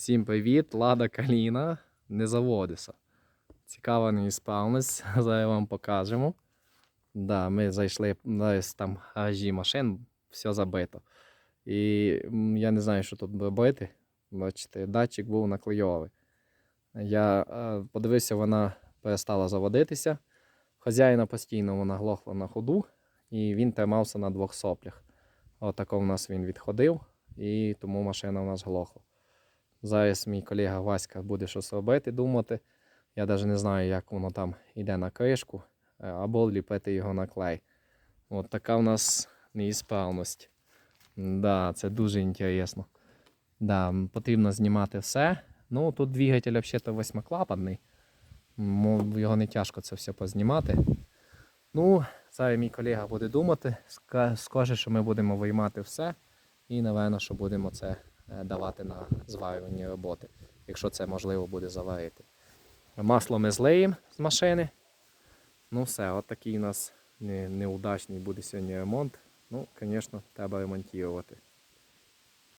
Всім привіт! Лада Каліна не заводиться. Цікава неісправність, зараз вам покажемо. Да, ми зайшли десь там гаражі машин, все забито. І я не знаю, що тут робити. Бачите, датчик був наклейовий. Я е, подивився, вона перестала заводитися. Хазяїна постійно вона глохла на ходу, і він тримався на двох соплях. Отако в нас він відходив, і тому машина в нас глохла. Зараз мій колега Васька буде щось робити, думати. Я навіть не знаю, як воно там йде на кришку, е, або ліпити його на клей. От така в нас неісправність. Да, це дуже інтересно. Да, потрібно знімати все. Ну, тут двигатель взагалі восьмиклапанний. Його не тяжко це все познімати. Ну, зараз мій колега буде думати, скаже, що ми будемо виймати все. І, напевно, що будемо це давати на зварювані роботи, якщо це можливо буде заварити. Масло ми злеємо з машини. Ну все, от такий у нас неудачний буде сьогодні ремонт. Ну, звісно, треба ремонтувати.